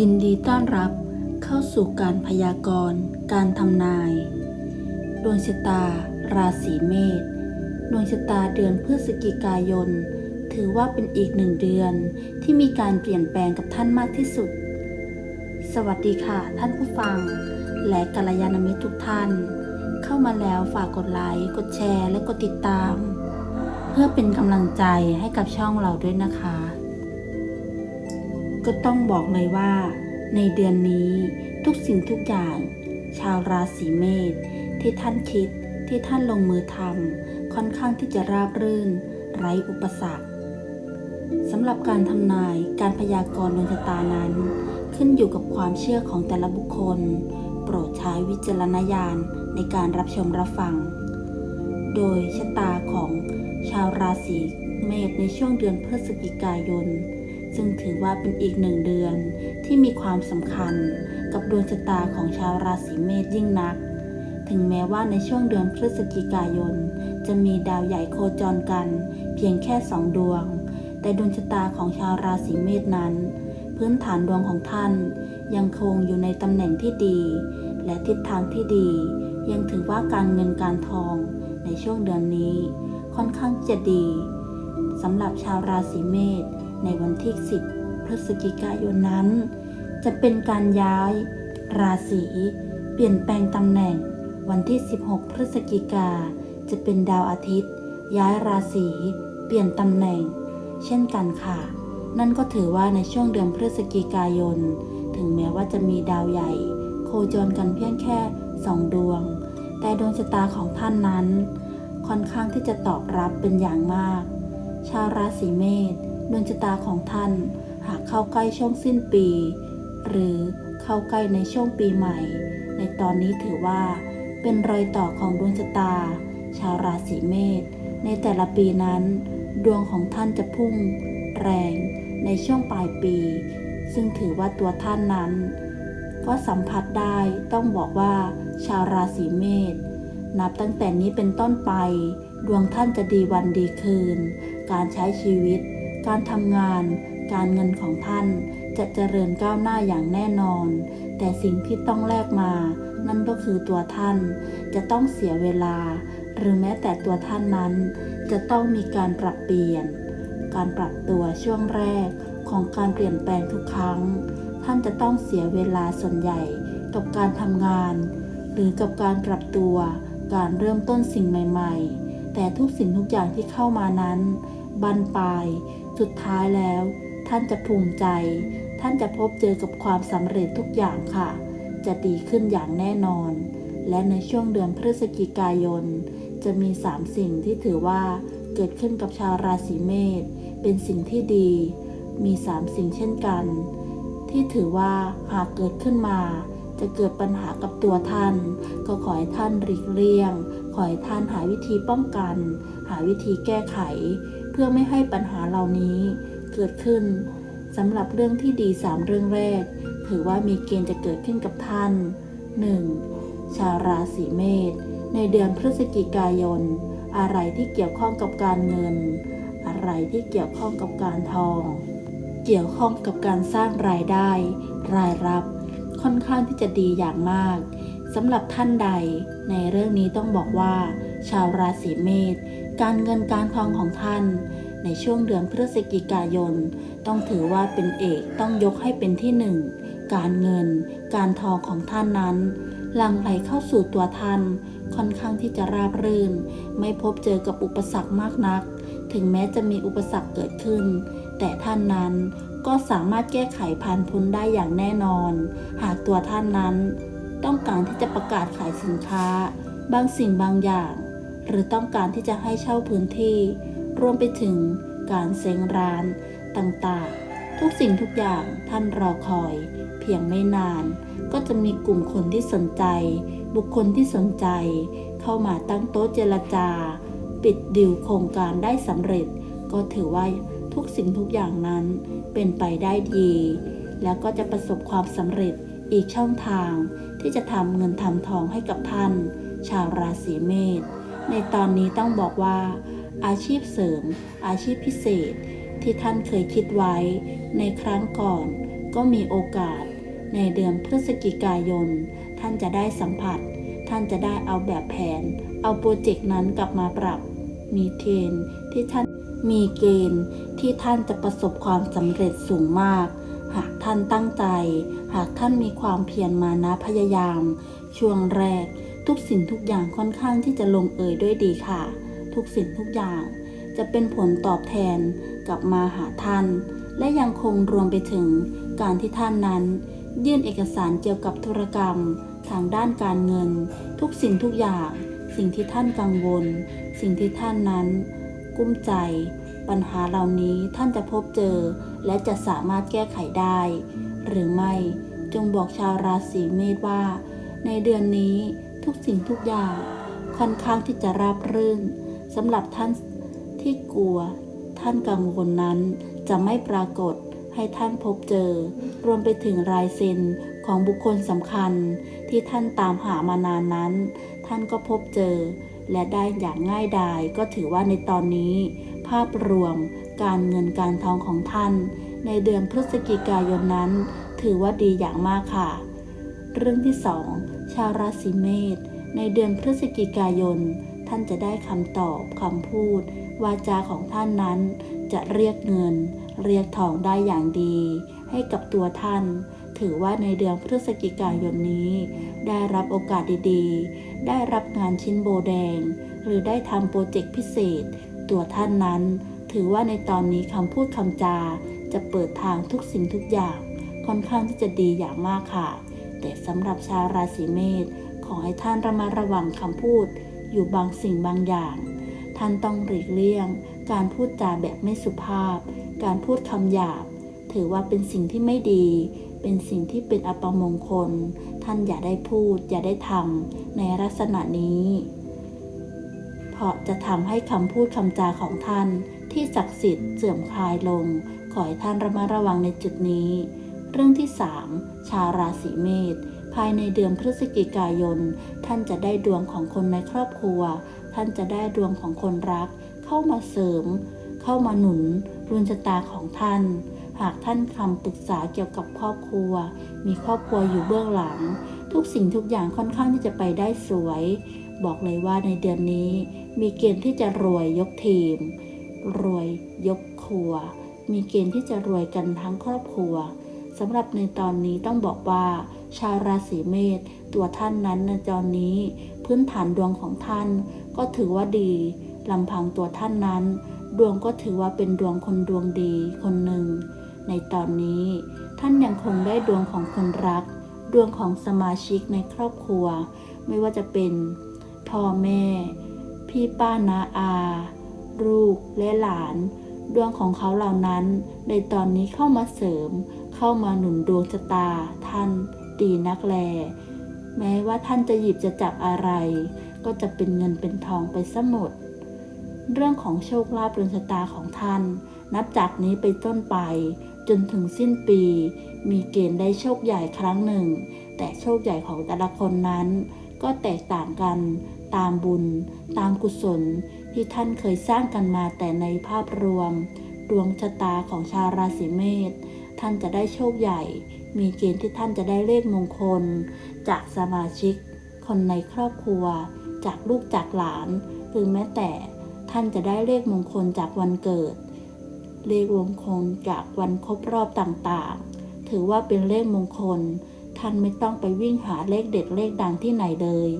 ยินดีต้อนรับเข้าสู่การพยากรณ์ การทำนาย ดวงชะตา ราศีเมษดวงชะตาเดือนพฤศจิกายน ถือว่าเป็นอีกหนึ่งเดือนที่มีการเปลี่ยนแปลงกับท่านมากที่สุด สวัสดีค่ะ ท่านผู้ฟัง และกัลยาณมิตรทุกท่าน เข้ามาแล้วฝากกดไลค์กดแชร์ และกดติดตาม เพื่อเป็นกำลังใจให้กับช่องเราด้วยนะคะ ก็ต้องบอกเลยว่า ในเดือนนี้ทุกสิ่งทุกอย่าง ชาวราศีเมษที่ท่านคิดที่ท่านลงมือทำค่อนข้างที่จะราบรื่น ไร้อุปสรรคสำหรับการทำนายการพยากรณ์ดวงชะตานั้น ขึ้นอยู่กับความเชื่อของแต่ละบุคคล โปรดใช้วิจารณญาณในการรับชมรับฟัง โดยชะตาของชาวราศีเมษในช่วงเดือนพฤศจิกายน ซึ่งถือว่าเป็นอีกหนึ่งเดือนที่มีความสำคัญกับดวงชะตาของชาวราศีเมษยิ่งนัก ถึงแม้ว่าในช่วงเดือนพฤศจิกายน จะมีดาวใหญ่โคจรกัน เพียงแค่สองดวง แต่ดวงชะตาของชาวราศีเมษนั้น พื้นฐานดวงของท่าน ยังคงอยู่ในตำแหน่งที่ดี และทิศทางที่ดี ยังถือว่าการเงินการทองในช่วงเดือนนี้ ค่อนข้างจะดีสำหรับชาวราศีเมษ ในวันที่ 10 พฤศจิกายนนั้น จะเป็นการย้าย ราศีเปลี่ยนแปลงตำแหน่ง วันที่ 16 พฤศจิกาจะเป็นดาวอาทิตย์ ย้ายราศีเปลี่ยนตำแหน่ง เช่นกันค่ะ นั่นก็ถือว่าในช่วงเดือนพฤศจิกายน ถึงแม้ว่าจะมีดาวใหญ่ โคจรกันเพียงแค่สองดวง แต่ดวงชะตาของท่านนั้น ค่อนข้างที่จะตอบรับเป็นอย่างมาก ชาวราศีเมษ ดวงชะตาของท่าน หากเข้าใกล้ช่วงสิ้นปี หรือเข้าใกล้ในช่วงปีใหม่ ในตอนนี้ถือว่า เป็นรอยต่อของดวงชะตา ชาวราศีเมษในแต่ละปีนั้น ดวงของท่านจะพุ่ง แรงในช่วงปลายปี ซึ่งถือว่าตัวท่านนั้น ก็สัมผัสได้ต้องบอกว่า ชาวราศีเมษนับตั้งแต่นี้เป็นต้นไป ดวงท่านจะดีวันดีคืน การใช้ชีวิต การทำงาน การเงินของท่านจะเจริญก้าวหน้าอย่างแน่นอน แต่สิ่งที่ต้องแลกมา นั่นก็คือตัวท่านจะต้องเสียเวลา หรือแม้แต่ตัวท่านนั้น จะต้องมีการปรับเปลี่ยน การปรับตัวช่วงแรกของการเปลี่ยนแปลงทุกครั้ง ท่านจะต้องเสียเวลาส่วนใหญ่กับการทำงาน หรือกับการปรับตัว การเริ่มต้นสิ่งใหม่ ๆ แต่ทุกสิ่งทุกอย่างที่เข้ามานั้นบันปลาย สุดท้ายแล้ว ท่านจะภูมิใจ ท่านจะพบเจอกับความสำเร็จทุกอย่างค่ะ จะดีขึ้นอย่างแน่นอน และในช่วงเดือนพฤศจิกายน จะมีสามสิ่งที่ถือว่าเกิดขึ้นกับชาวราศีเมษเป็นสิ่งที่ดี มีสามสิ่งเช่นกัน ที่ถือว่าหากเกิดขึ้นมา จะเกิดปัญหากับตัวท่าน ก็ขอให้ท่านหลีกเลี่ยง ขอให้ท่านหาวิธีป้องกัน หาวิธีแก้ไข เพื่อไม่ให้ปัญหาเหล่านี้เกิดขึ้นสำหรับเรื่องที่ดีสามเรื่องแรก ถือว่ามีเกณฑ์จะเกิดขึ้นกับท่าน 1. ชาวราศีเมษในเดือนพฤศจิกายน อะไรที่เกี่ยวข้องกับการเงิน อะไรที่เกี่ยวข้องกับการทอง เกี่ยวข้องกับการสร้างรายได้ รายรับค่อนข้างที่จะดีอย่างมากสำหรับท่านใด ในเรื่องนี้ต้องบอกว่า ชาวราศีเมษ การเงินการทองของท่าน ในช่วงเดือนพฤศจิกายน ต้องถือว่าเป็นเอกต้องยกให้เป็นที่หนึ่งการเงิน การทองของท่านนั้นหลั่งไหลเข้าสู่ตัวท่าน ค่อนข้างที่จะราบรื่น ไม่พบเจอกับอุปสรรคมากนัก ถึงแม้จะมีอุปสรรคเกิดขึ้น แต่ท่านนั้นก็สามารถแก้ไขผ่านพ้นได้อย่างแน่นอน หากตัวท่านนั้น ต้องการที่จะประกาศขายสินค้า บางสิ่งบางอย่าง หรือต้องการที่จะให้เช่าพื้นที่ รวมไปถึงการเซ้งร้านต่างๆ ทุกสิ่งทุกอย่างท่านรอคอย เพียงไม่นาน ก็จะมีกลุ่มคนที่สนใจ บุคคลที่สนใจ เข้ามาตั้งโต๊ะเจรจา ปิดดิวโครงการได้สำเร็จ ก็ถือว่าทุกสิ่งทุกอย่างนั้นเป็นไปได้ดี แล้วก็จะประสบความสำเร็จอีกช่องทางที่จะทำเงินทำทองให้กับท่าน ชาวราศีเมษ ในตอนนี้ต้องบอกว่า อาชีพเสริม อาชีพพิเศษ ที่ท่านเคยคิดไว้ ในครั้งก่อน ก็มีโอกาส ในเดือนพฤศจิกายน ท่านจะได้สัมผัส ท่านจะได้เอาแบบแผน เอาโปรเจกต์นั้นกลับมาปรับ มีเกณฑ์ที่ท่านมีเกณฑ์ที่ท่านจะประสบความสำเร็จสูงมาก หากท่านตั้งใจ หากท่านมีความเพียรมานะพยายาม ช่วงแรก ทุกสิ่งทุกอย่างค่อนข้างที่จะลงเอยด้วยดีค่ะ ทุกสิ่งทุกอย่าง จะเป็นผลตอบแทนกลับมาหาท่าน และยังคงรวมไปถึงการที่ท่านนั้น ยื่นเอกสารเกี่ยวกับธุรกรรม ทางด้านการเงิน ทุกสิ่งทุกอย่าง สิ่งที่ท่านกังวล สิ่งที่ท่านนั้น กุ้มใจ ปัญหาเหล่านี้ท่านจะพบเจอ และจะสามารถแก้ไขได้ หรือไม่จงบอกชาวราศีเมษว่า ในเดือนนี้ ทุกสิ่งทุกอย่าง ค่อนข้างที่จะราบรื่นสำหรับท่านที่กลัว ท่านกังวลนั้นจะไม่ปรากฏให้ท่านพบเจอ รวมไปถึงรายเซ็นของบุคคลสำคัญ ที่ท่านตามหามานานนั้น ท่านก็พบเจอ และได้อย่างง่ายดายก็ถือว่าในตอนนี้ ภาพรวมการเงินการทองของท่าน ในเดือนพฤศจิกายนนั้น ถือว่าดีอย่างมากค่ะ เรื่องที่สอง ชาวราศีเมษในเดือนพฤศจิกายน ท่านจะได้คำตอบคำพูด วาจาของท่านนั้น จะเรียกเงิน เรียกทองได้อย่างดี ให้กับตัวท่าน ถือว่าในเดือนพฤศจิกายนนี้ ได้รับโอกาสดีๆ ได้รับงานชิ้นโบแดง หรือได้ทำโปรเจกต์พิเศษ ตัวท่านนั้น ถือว่าในตอนนี้คำพูดคำจา จะเปิดทางทุกสิ่งทุกอย่าง ค่อนข้างที่จะดีอย่างมากค่ะ แต่สำหรับชาวราศีเมษขอให้ท่านระมัดระวังคำพูดอยู่บางสิ่งบางอย่าง ท่านต้องหลีกเลี่ยง การพูดจาแบบไม่สุภาพ การพูดคำหยาบ ถือว่าเป็นสิ่งที่ไม่ดี เป็นสิ่งที่เป็นอัปมงคล ท่านอย่าได้พูด อย่าได้ทำในลักษณะนี้ เพราะจะทำให้คำพูดคำจาของท่านที่ศักดิ์สิทธิ์เสื่อมคลายลง ขอให้ท่านระมัดระวังในจุดนี้ เรื่องที่ 3 ชาวราศีเมษภายในเดือนพฤศจิกายน ท่านจะได้ดวงของคนในครอบครัว ท่านจะได้ดวงของคนรัก เข้ามาเสริม เข้ามาหนุนรุนชะตาของท่าน หากท่านคำปรึกษาเกี่ยวกับครอบครัว มีครอบครัวอยู่เบื้องหลัง ทุกสิ่งทุกอย่างค่อนข้างที่จะไปได้สวย บอกเลยว่าในเดือนนี้ มีเกณฑ์ที่จะรวยยกทีม รวยยกครัว มีเกณฑ์ที่จะรวยกันทั้งครอบครัว สำหรับในตอนนี้ต้องบอกว่า ชาวราศีเมษตัวท่านนั้นในตอนนี้ พื้นฐานดวงของท่าน ก็ถือว่าดีลำพังตัวท่านนั้น ดวงก็ถือว่าเป็นดวงคนดวงดีคนหนึ่ง ในตอนนี้ ท่านยังคงได้ดวงของคนรัก ดวงของสมาชิกในครอบครัว ไม่ว่าจะเป็นพ่อแม่ พี่ป้านาอา ลูกและหลาน ดวงของเขาเหล่านั้น ในตอนนี้เข้ามาเสริม เข้ามาหนุนดวงชะตา ท่านดีนักแล แม้ว่าท่านจะหยิบจะจับอะไร ก็จะเป็นเงินเป็นทองไปซะหมด เรื่องของโชคลาภดวงชะตาของท่าน นับจากนี้ไปต้นไป จนถึงสิ้นปี มีเกณฑ์ได้โชคใหญ่ครั้งหนึ่ง แต่โชคใหญ่ของแต่ละคนนั้น ก็แตกต่างกันตามบุญ ตามกุศลที่ท่านเคยสร้างกันมาแต่ในภาพรวม ดวงชะตาของชาวราศีเมษ ท่านจะได้โชคใหญ่ มีเกณฑ์ที่ท่านจะได้เลขมงคล จากสมาชิก คนในครอบครัว จากลูกจากหลาน หรือแม้แต่ท่านจะได้เลขมงคลจากวันเกิด เลขมงคลจากวันครบรอบต่างๆ ถือว่าเป็นเลขมงคล ท่านไม่ต้องไปวิ่งหาเลขเด็ดเลขดังที่ไหนเลย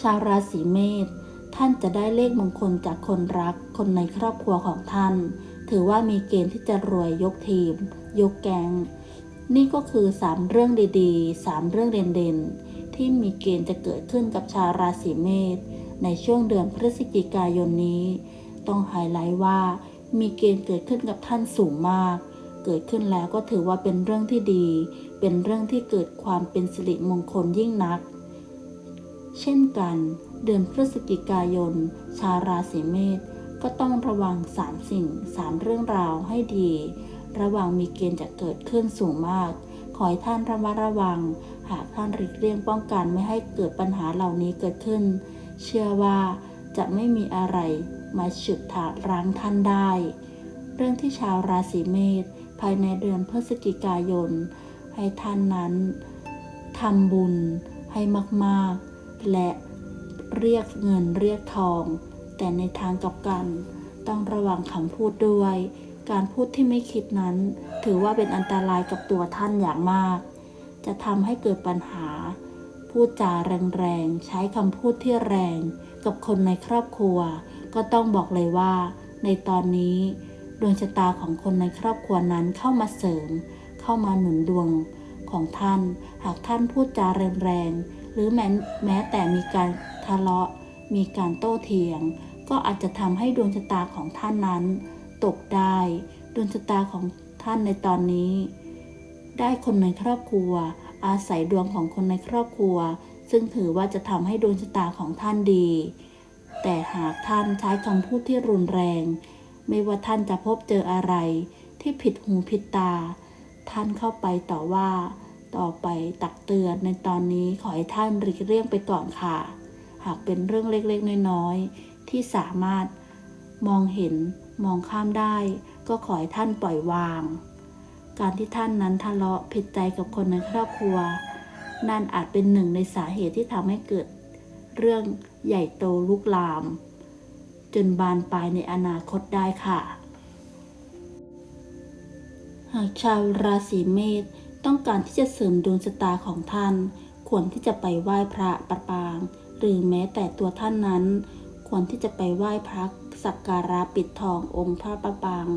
ชาวราศีเมษท่านจะได้เลขมงคลจากคนรัก คนในครอบครัวของท่าน ถือว่ามีเกณฑ์ที่จะรวยยกทีม ยกแกง นี่ก็คือ 3 เรื่องดีๆ 3 เรื่องเด่นๆ ที่มีเกณฑ์จะเกิดขึ้นกับชาวราศีเมษในช่วงเดือนพฤศจิกายนนี้ ต้องไฮไลท์ว่ามีเกณฑ์เกิดขึ้นกับท่านสูงมาก เกิดขึ้นแล้วก็ถือว่าเป็นเรื่องที่ดี เป็นเรื่องที่เกิดความเป็นสิริมงคลยิ่งนัก เช่นกัน เดือนพฤศจิกายน ชาวราศีเมษ ก็ต้องระวัง3สิ่ง3เรื่องราวให้ดี ระวังมีเกณฑ์จะเกิดขึ้นสูงมาก ขอให้ท่านระมัดระวัง หากท่านหลีกเลี่ยงป้องกันไม่ให้เกิดปัญหาเหล่านี้เกิดขึ้น เชื่อว่าจะไม่มีอะไรมาฉุดถารั้งท่านได้ เรื่องที่ชาวราศีเมษภายในเดือนพฤศจิกายน ให้ท่านนั้นทำบุญให้มากๆ และเรียกเงินเรียกทอง แต่ในทางกลับกัน ต้องระวังคำพูดด้วย การพูดที่ไม่คิดนั้น ถือว่าเป็นอันตรายกับตัวท่านอย่างมาก จะทำให้เกิดปัญหา พูดจาแรงๆ ใช้คำพูดที่แรง กับคนในครอบครัว ก็ต้องบอกเลยว่า ในตอนนี้ดวงชะตาของคนในครอบครัวนั้นเข้ามาเสริม เข้ามาหนุนดวงของท่าน หากท่านพูดจาแรงๆ หรือแม้แม้แต่มีการทะเลาะ มีการโต้เถียง ก็อาจจะทำให้ดวงชะตาของท่านนั้น ตกได้ ดวงชะตาของท่านในตอนนี้ ได้คนในครอบครัว อาศัยดวงของคนในครอบครัว ซึ่งถือว่าจะทำให้ดวงชะตาของท่านดี แต่หากท่านใช้คำพูดที่รุนแรง ไม่ว่าท่านจะพบเจออะไรที่ผิดหูผิดตา ท่านเข้าไปต่อว่า ต่อไปตักเตือนในตอนนี้ขอให้ท่านหลีกเลี่ยงไปก่อนค่ะ หากเป็นเรื่องเล็กๆ น้อยๆ ที่สามารถมองเห็นมองข้ามได้ ก็ขอให้ท่านปล่อยวาง การที่ท่านนั้นทะเลาะผิดใจกับคนในครอบครัว นั่นอาจเป็นหนึ่งในสาเหตุที่ทำให้เกิด เรื่องใหญ่โตลุกลาม จนบานปลายในอนาคตได้ค่ะ หากชาวราศีเมษต้องการที่จะเสริมดวงชะตาของท่าน ควรที่จะไปไหว้พระประปาง หรือแม้แต่ตัวท่านนั้น ควรที่จะไปไหว้พระสักการะปิดทององค์พระประปาง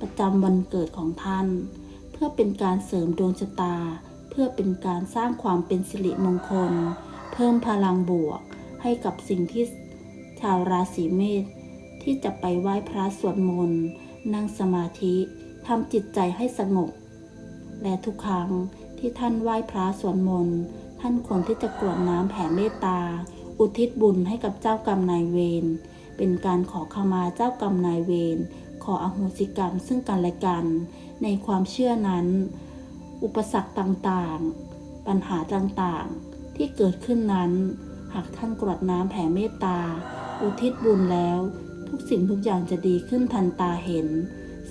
ประจำวันเกิดของท่าน เพื่อเป็นการเสริมดวงชะตา เพื่อเป็นการสร้างความเป็นสิริมงคล เพิ่มพลังบวกให้กับสิ่งที่ชาวราศีเมษที่จะไปไหว้พระสวดมนต์นั่งสมาธิทำจิตใจให้สงบ และทุกครั้งที่ท่านไหว้พระสวดมนต์ ท่านควรที่จะกรวดน้ำแผ่เมตตา อุทิศบุญให้กับเจ้ากรรมนายเวร เป็นการขอขมาเจ้ากรรมนายเวร ขออโหสิกรรมซึ่งกันและกัน ในความเชื่อนั้น อุปสรรคต่างๆ ปัญหาต่างๆ ที่เกิดขึ้นนั้น หากท่านกรวดน้ำแผ่เมตตา อุทิศบุญแล้ว ทุกสิ่งทุกอย่างจะดีขึ้นทันตาเห็น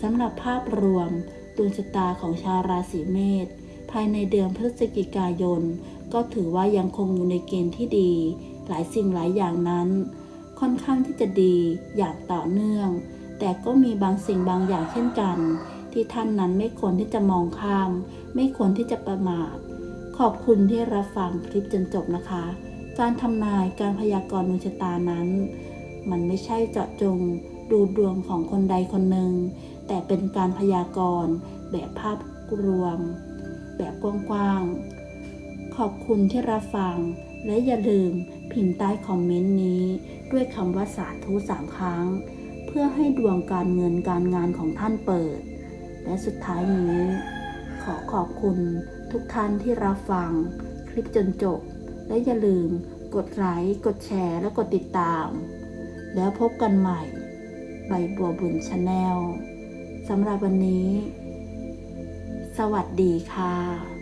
สำหรับภาพรวมดวงชะตาของชาวราศีเมษ ภายในเดือนพฤศจิกายน ก็ถือว่ายังคงอยู่ในเกณฑ์ที่ดี หลายสิ่งหลายอย่างนั้น ค่อนข้างที่จะดีอย่างต่อเนื่อง แต่ก็มีบางสิ่งบางอย่างเช่นกัน ที่ท่านนั้นไม่ควรที่จะมองข้าม ไม่ควรที่จะประมาท ขอบคุณที่รับฟังคลิปจนจบนะคะ การทำนายการพยากรณ์ดวงชะตานั้น มันไม่ใช่เจาะจงดูดวงของคนใดคนหนึ่ง แต่เป็นการพยากรณ์แบบภาพรวม แบบกว้างๆ ขอบคุณที่รับฟัง และอย่าลืมพิมพ์ใต้คอมเมนต์นี้ ด้วยคำว่าสาธุสามครั้ง เพื่อให้ดวงการเงินการงานของท่านเปิด และสุดท้ายนี้ ขอขอบคุณทุกท่านที่รับฟัง คลิปจนจบ และอย่าลืมกดไลค์ กดแชร์ และกดติดตาม แล้วพบกันใหม่ ใบบัวบุญชาแนลสำหรับวันนี้ สวัสดีค่ะ